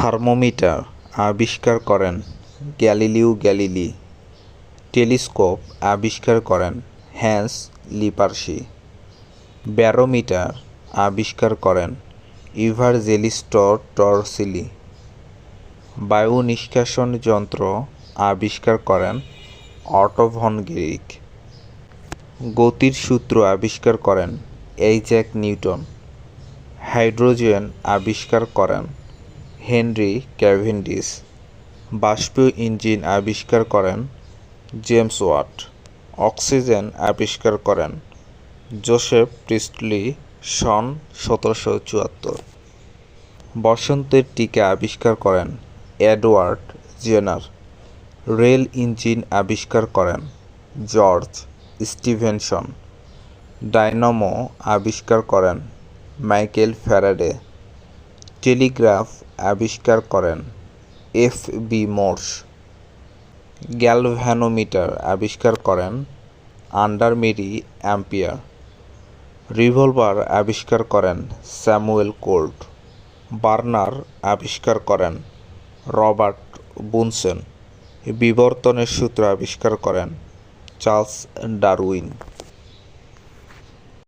Thermometer আবিষ্কার করেন Galileo Galilei. Telescope আবিষ্কার করেন হ্যান্স লিপার্সি ব্যারোমিটার আবিষ্কার করেন ইভারজেলিস্টো টরসিলি বায়ু নিষ্কাশন যন্ত্র আবিষ্কার করেন অটো ভন গেরিক। গতির সূত্র আবিষ্কার করেন এইজ্যাক নিউটন। হাইড্রোজেন আবিষ্কার করেন হেনরি ক্যাভেন্ডিস বাষ্পীয় ইঞ্জিন আবিষ্কার করেন জেমস ওয়াট, অক্সিজেন আবিষ্কার করেন জোসেফ প্রিস্টলি, সন সতেরোশো চুয়াত্তর। বসন্তের টিকা আবিষ্কার করেন এডওয়ার্ড জেনার, রেল ইঞ্জিন আবিষ্কার করেন জর্জ স্টিভেনসন, ডায়নামো আবিষ্কার করেন মাইকেল ফ্যারাডে। টেলিগ্রাফ আবিষ্কার করেন এফ বি মোর্স গ্যালভ্যানোমিটার আবিষ্কার করেন আন্ডারমেরি অ্যাম্পিয়ার। রিভলভার আবিষ্কার করেন স্যামুয়েল কোল্ট বার্নার আবিষ্কার করেন রবার্ট বুনসেন। বিবর্তনের সূত্র আবিষ্কার করেন চার্লস ডারউইন।